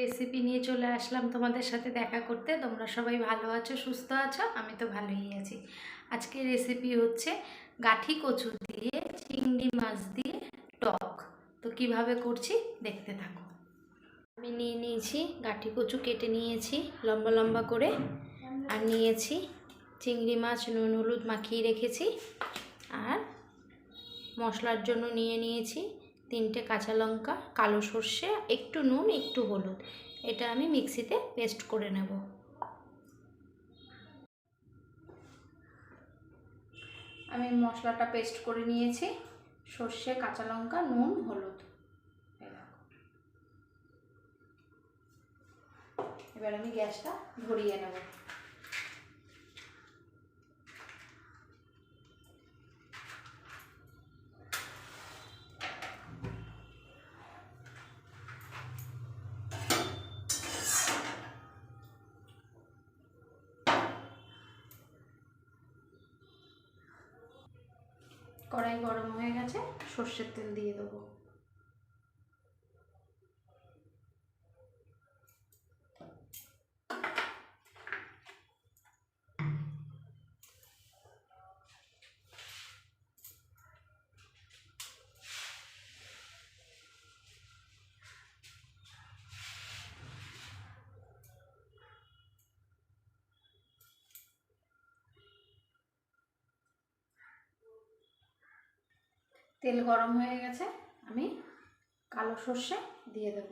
Recipe নিয়ে চলে আসলাম তোমাদের সাথে দেখা করতে। তোমরা সবাই ভালো আছো, সুস্থ আছো? আমি তো ভালোই আছি। আজকে রেসিপি হচ্ছে গাঠি কচু দিয়ে, চিংড়ি মাছ দিয়ে টক। তো কীভাবে করছি দেখতে থাকো। আমি নিয়ে নিয়েছি গাঠি কচু, কেটে নিয়েছি লম্বা লম্বা করে। আর নিয়েছি চিংড়ি মাছ, নুন, হলুদ মাখিয়ে রেখেছি। আর মশলার জন্য নিয়ে নিয়েছি তিনটে কাঁচা লঙ্কা, কালো সর্ষে, একটু নুন, একটু হলুদ। এটা আমি মিক্সিতে পেস্ট করে নেব। আমি মশলাটা পেস্ট করে নিয়েছি। সর্ষে, কাঁচা লঙ্কা, নুন, হলুদ। এবার আমি গ্যাসটা ধরিয়ে নেব। কড়াই গরম হয়ে গেছে সর্ষের তেল দিয়ে দেবো। তেল গরম হয়ে গেছে আমি কালো সর্ষে দিয়ে দেব।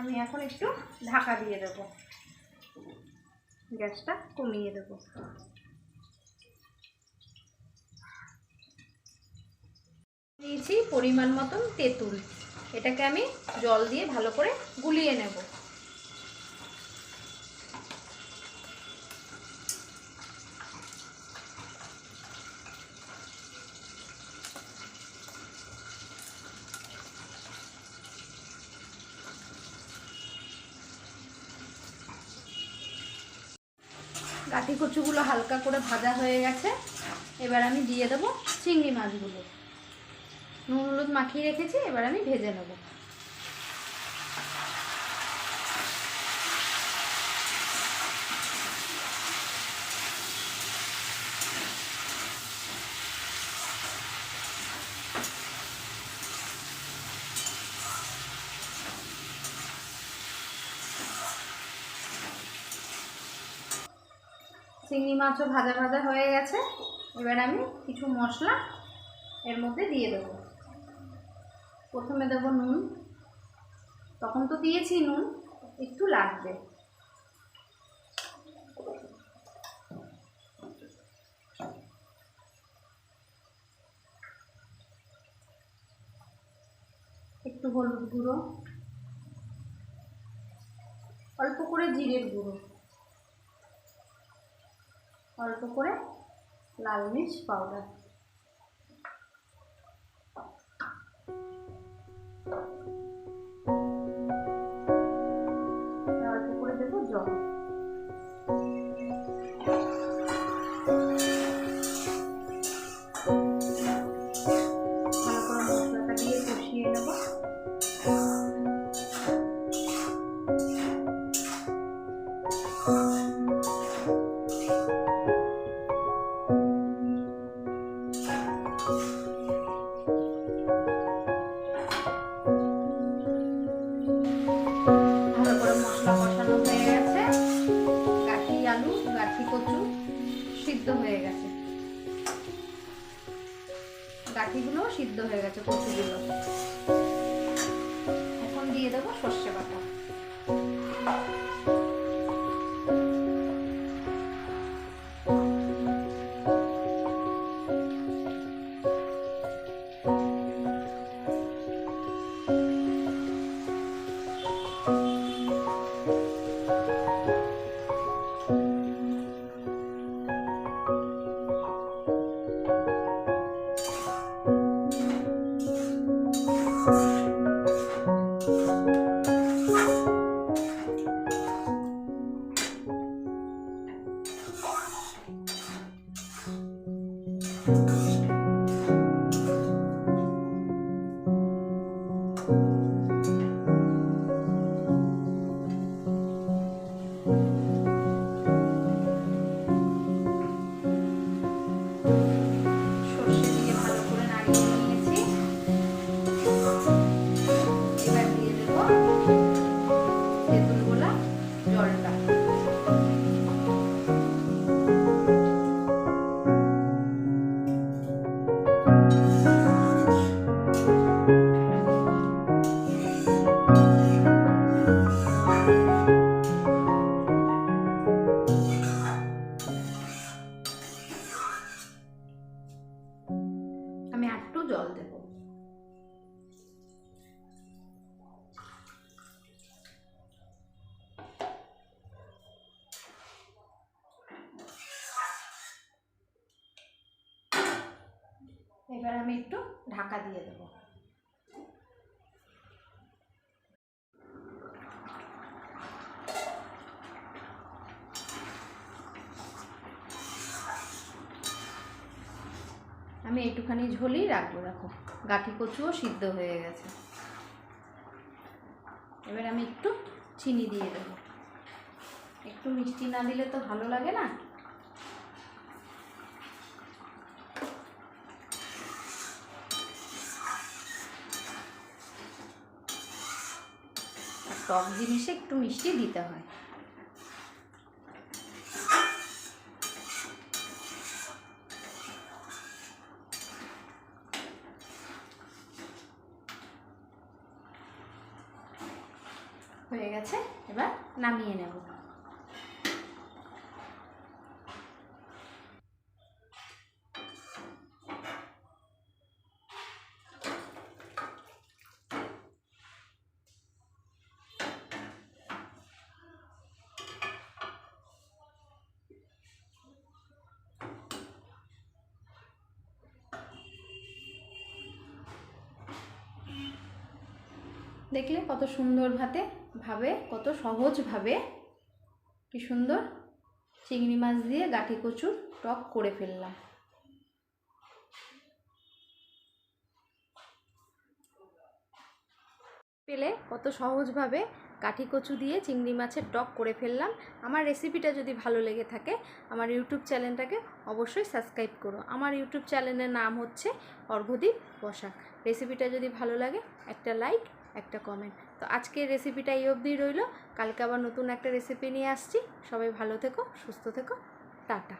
আমি এখন একটু ঢাকা দিয়ে দেব। গ্যাসটা কমিয়ে দেব। নিয়েছি পরিমাণ মতন তেঁতুল। এটাকে আমি জল দিয়ে ভালো করে গুলিয়ে নেব। কাঠি কচুগুলো হালকা করে ভাজা হয়ে গেছে। এবার আমি দিয়ে দেবো চিংড়ি মাছগুলো। নুন হলুদ মাখিয়ে রেখেছি, এবার আমি ভেজে নেব। চিংড়ি মাছও ভাজা ভাজা হয়ে গেছে। এবার আমি কিছু মশলা এর মধ্যে দিয়ে দেবো। প্রথমে দেবো নুন। তখন তো দিয়েছি নুন, একটু লাগবে। একটু হলুদ গুঁড়ো, অল্প করে জিরের গুঁড়ো। অল্প করে লাল মিরিচ পাউডার বাকিগুলো সিদ্ধ হয়ে গেছে কচুগুলো। এখন দিয়ে দেবো সর্ষে বাটা। এবার আমি একটু ঢাকা দিয়ে দেব। আমি একটুখানি ঝোলই রাখব, দেখো। গাঠি কচুও সিদ্ধ হয়ে গেছে। এবার আমি একটু চিনি দিয়ে দেবো। একটু মিষ্টি না দিলে তো ভালো লাগে না আর টক জিনিসে একটু মিষ্টি দিতে হয়। হয়ে গেছে এবার নামিয়ে নেব। দেখলে কত সুন্দর ভাতে, ভাবে, কত সহজভাবে কি সুন্দর চিংড়ি মাছ দিয়ে গাঠি কচুর টক করে ফেললাম। পেলে কত সহজভাবে কাঠি কচু দিয়ে চিংড়ি মাছের টক করে ফেললাম। আমার রেসিপিটা যদি ভালো লেগে থাকে, আমার ইউটিউব চ্যানেলটাকে অবশ্যই সাবস্ক্রাইব করো। আমার ইউটিউব চ্যানেলের নাম হচ্ছে অর্ঘদীপ বসাক। রেসিপিটা যদি ভালো লাগে, একটা লাইক একটা কমেন্ট তো আজকের রেসিপিটা এই অবধি রইল। কালকে আবার নতুন একটা রেসিপি নিয়ে আসছি। সবাই ভালো থেকো, সুস্থ থেকো। টাটা।